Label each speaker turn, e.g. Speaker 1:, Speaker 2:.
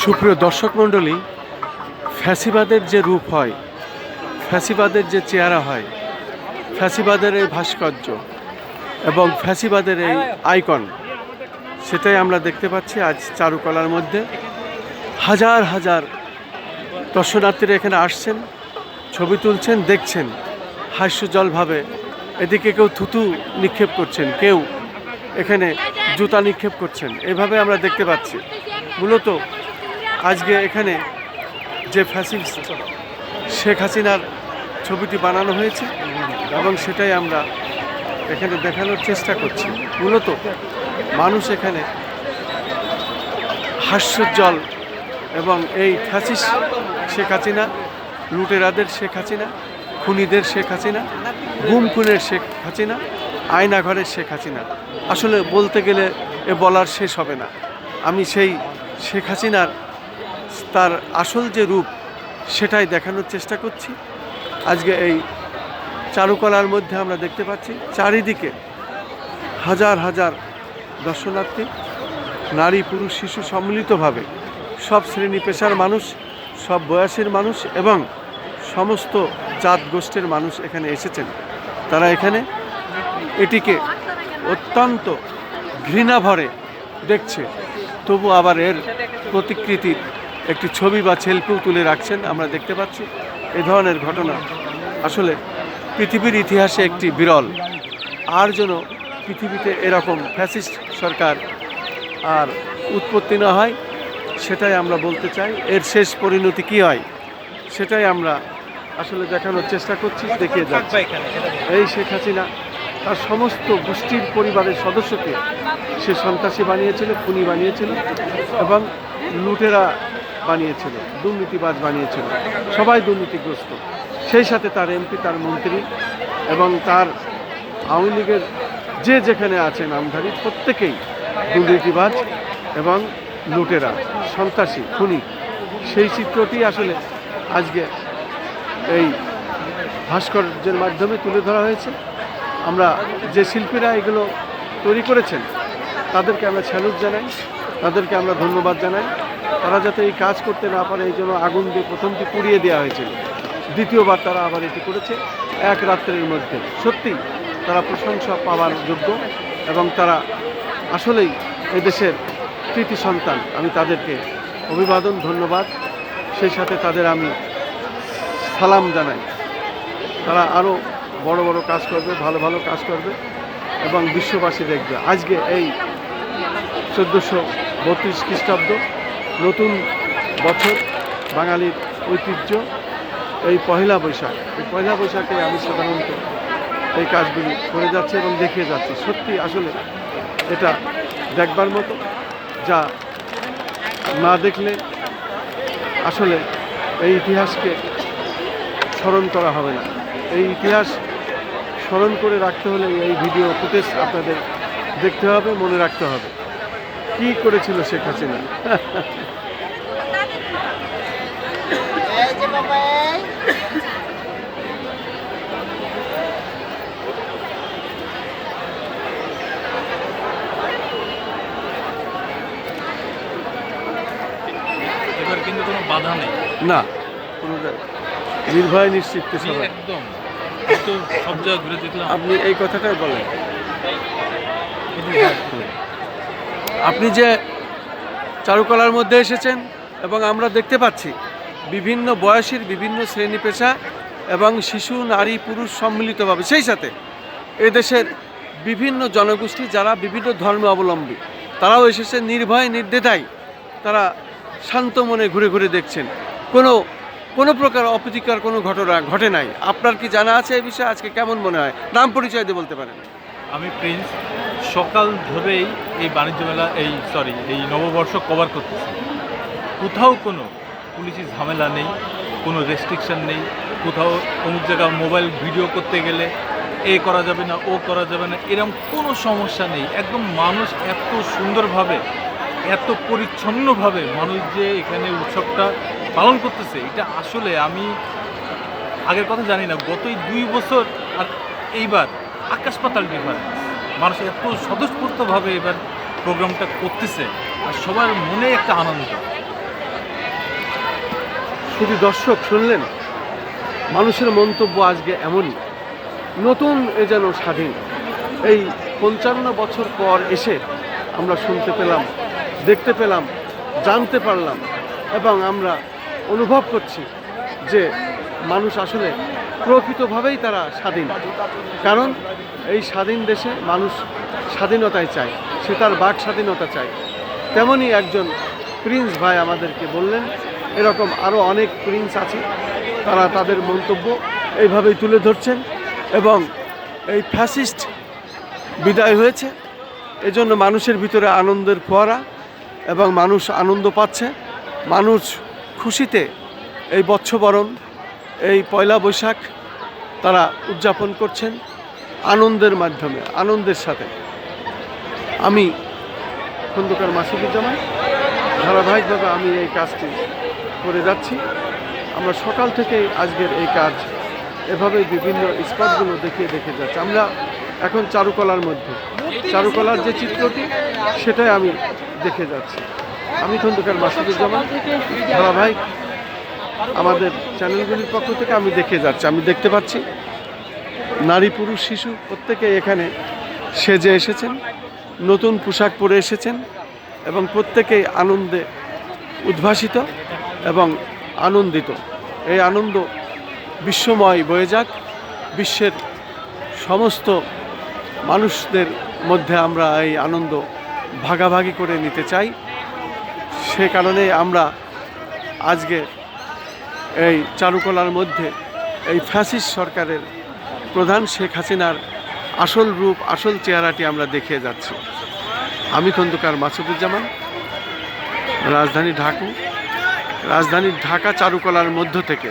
Speaker 1: সুপ্রিয় দর্শক মণ্ডলী, ফ্যাসিবাদের যে রূপ হয়, ফ্যাসিবাদের যে চেহারা হয়, ফ্যাসিবাদের এই ভাস্কর্য এবং ফ্যাসিবাদের এই আইকন, সেটাই আমরা দেখতে পাচ্ছি আজ চারুকলার মধ্যে। হাজার হাজার দর্শনার্থীরা এখানে আসছেন, ছবি তুলছেন, দেখছেন, হাস্যজলভাবে। এদিকে কেউ থুতু নিক্ষেপ করছেন, কেউ এখানে জুতা নিক্ষেপ করছেন। এভাবে আমরা দেখতে পাচ্ছি। মূলত আজকে এখানে যে ফ্যাসিস্ট শেখ হাসিনার ছবিটি বানানো হয়েছে, এবং সেটাই আমরা এখানে দেখানোর চেষ্টা করছি। মূলত মানুষ এখানে হাস্যজ্জ্বল এবং এই ফ্যাসিস্ট শেখ হাসিনা, লুটেরাদের শেখ হাসিনা, খুনিদের শেখ হাসিনা গুম খুনের শেখ হাসিনা, আয়নাঘরের শেখ হাসিনা। আসলে বলতে গেলে এ বলার শেষ হবে না। আমি সেই শেখ হাসিনার তার আসল যে রূপ, সেটাই দেখানোর চেষ্টা করছি। আজকে এই চারুকলার মধ্যে আমরা দেখতে পাচ্ছি, চারিদিকে হাজার হাজার দর্শনার্থী, নারী, পুরুষ, শিশু সম্মিলিতভাবে। সব শ্রেণি পেশার মানুষ, সব বয়সের মানুষ এবং সমস্ত জাত গোষ্ঠীর মানুষ এখানে এসেছেন। তারা এখানে এটিকে অত্যন্ত ঘৃণা ভরে দেখছে। তবু আবার এর প্রতিকৃতির একটি ছবি বা সেলফিও তুলে রাখছেন আমরা দেখতে পাচ্ছি। এ ধরনের ঘটনা আসলে পৃথিবীর ইতিহাসে একটি বিরল। আর যেন পৃথিবীতে এরকম ফ্যাসিস্ট সরকার আর উৎপত্তি না হয় সেটাই আমরা বলতে চাই। এর শেষ পরিণতি কি হয় সেটাই আমরা আসলে দেখানোর চেষ্টা করছি দেখিয়ে যাচ্ছি। এই শেখ হাসিনা তার সমস্ত গোষ্ঠীর পরিবারের সদস্যকে সে সন্ত্রাসী বানিয়েছিল খুনি বানিয়েছিল এবং লুটেরা বানিয়েছিল, দুর্নীতিবাজ বানিয়েছিল, সবাই দুর্নীতিগ্রস্ত। সেই সাথে তার এমপি, তার মন্ত্রী এবং তার আওয়ামী লীগের যে যেখানে আছে নামধারী প্রত্যেকেই দুর্নীতিবাজ এবং লুটেরা, সন্ত্রাসী, খুনি। সেই চিত্রটি আসলে আজকে এই ভাস্কর্যের মাধ্যমে তুলে ধরা হয়েছে। আমরা যে শিল্পীরা এগুলো তৈরি করেছেন, তাদেরকে আমরা স্যালুট জানাই, তাদেরকে আমরা ধন্যবাদ জানাই। তারা যাতে এই কাজ করতে না পারে, এই জন্য আগুন দিয়ে প্রথমটি পুড়িয়ে দেওয়া হয়েছিল। দ্বিতীয়বার তারা আবার এটি করেছে, এক রাত্রের মধ্যে। সত্যি তারা প্রশংসা পাওয়ার যোগ্য এবং তারা আসলেই এদেশের কৃতি সন্তান। আমি তাদেরকে অভিবাদন, ধন্যবাদ। সেই সাথে তাদের আমি সালাম জানাই। তারা আরও বড় বড় কাজ করবে, ভালো ভালো কাজ করবে এবং বিশ্ববাসী দেখবে। আজকে এই চোদ্দোশো বত্রিশ খ্রিস্টাব্দ নতুন বছর, বাঙালির ঐতিহ্য, এই পহেলা বৈশাখ। এই পয়লা বৈশাখে আমি সাধারণত এই কাজগুলি করে যাচ্ছি এবং দেখিয়ে যাচ্ছি। সত্যি আসলে এটা দেখবার মতো, যা না দেখলে আসলে এই ইতিহাসকে স্মরণ করা হবে না। এই ইতিহাস স্মরণ করে রাখতে হলে এই ভিডিও ফুটেজ আপনাদের দেখতে হবে, মনে রাখতে হবে। কি করেছিল শেখ হাসিনা?
Speaker 2: কিন্তু কোনো বাধা নেই।
Speaker 1: না কোনো নির্ভয় নিশ্চিত
Speaker 2: একদম। সব জায়গায় ঘুরে দেখলাম।
Speaker 1: আপনি এই কথাটাই বলেন। আপনি যে চারুকলার মধ্যে এসেছেন এবং আমরা দেখতে পাচ্ছি বিভিন্ন বয়সের বিভিন্ন শ্রেণি পেশা এবং শিশু, নারী, পুরুষ সম্মিলিতভাবে। সেই সাথে এদেশের বিভিন্ন জনগোষ্ঠী যারা বিভিন্ন ধর্ম অবলম্বী, তারাও এসেছে নির্ভয়, নির্দ্বিধায়। তারা শান্ত মনে ঘুরে ঘুরে দেখছেন। কোনো কোনো প্রকার অপ্রীতিকর কোনো ঘটনা ঘটে নাই। আপনার কি জানা আছে এই বিষয়ে? আজকে কেমন মনে হয়? নাম পরিচয় দিয়ে বলতে পারেন।
Speaker 2: আমি প্রিন্স, সকাল ধরেই এই বাণিজ্য মেলা, এই সরি এই নববর্ষ কভার করতেছি। কোথাও কোনো পুলিশি ঝামেলা নেই, কোনো রেস্ট্রিকশান নেই, কোথাও অমুক জায়গায় মোবাইল ভিডিও করতে গেলে এ করা যাবে না, ও করা যাবে না এরকম কোনো সমস্যা নেই। একদম মানুষ এত সুন্দরভাবে, এত পরিচ্ছন্নভাবে মানুষ যে এখানে উৎসবটা পালন করতেছে, এটা আসলে আমি আগের কথা জানি না গত দুই বছর আর এইবার আকাশ পাতাল ডিফারেন্স মানুষ এত স্বতঃস্ফূর্তভাবে এবার প্রোগ্রামটা করতেছে আর সবার মনে একটা আনন্দ।
Speaker 1: শুধু দর্শক, শুনলেন? মানুষের মন্তব্য আজকে এমনই। নতুন এ যেন স্বাধীন। এই পঞ্চান্ন বছর পর এসে আমরা শুনতে পেলাম, দেখতে পেলাম, জানতে পারলাম এবং আমরা অনুভব করছি যে মানুষ আসলে প্রকৃতভাবেই তারা স্বাধীন। কারণ এই স্বাধীন দেশে মানুষ স্বাধীনতায় চায়, সে তার বাক স্বাধীনতা চায়। তেমনই একজন প্রিন্স ভাই আমাদেরকে বললেন, এরকম আরও অনেক প্রিন্স আছে, তারা তাদের মন্তব্য এইভাবেই তুলে ধরছেন এবং এই ফ্যাসিস্ট বিদায় হয়েছে। এজন্য মানুষের ভিতরে আনন্দের ফোয়ারা এবং মানুষ আনন্দ পাচ্ছে। মানুষ খুশিতে এই বৎসবরণ এই পয়লা বৈশাখ তারা উদযাপন করছেন আনন্দের মাধ্যমে, আনন্দের সাথে। আমি খন্দকার মাসুদুজ্জামান, ধারাবাহিকভাবে আমি এই কাজটি করে যাচ্ছি। আমরা সকাল থেকে আজকের এই কাজ এভাবে বিভিন্ন স্পটগুলো দেখিয়ে দেখে যাচ্ছি। আমরা এখন চারুকলার মধ্যে। চারুকলার যে চিত্রটি, সেটাই আমি দেখে যাচ্ছি। আমি খন্দকার মাসুদুজ্জামান, ধারাবাহিক আমাদের চ্যানেলগুলির পক্ষ থেকে আমি দেখে যাচ্ছি, আমি দেখতে পাচ্ছি নারী পুরুষ শিশু প্রত্যেকে এখানে সেজে এসেছেন, নতুন পোশাক পরে এসেছেন এবং প্রত্যেকেই আনন্দে উদ্ভাসিত এবং আনন্দিত। এই আনন্দ বিশ্বময় বয়ে যাক, বিশ্বের সমস্ত মানুষদের মধ্যে আমরা এই আনন্দ ভাগাভাগি করে নিতে চাই। সে কারণে আমরা আজকে এই চারুকলার মধ্যে এই ফ্যাসিস সরকারের প্রধান শেখ হাসিনার আসল রূপ, আসল চেহারাটি আমরা দেখিয়ে যাচ্ছি। আমি খন্দকার মাসুদুজ্জামান, রাজধানী ঢাকু। রাজধানী ঢাকা চারুকলার মধ্য থেকে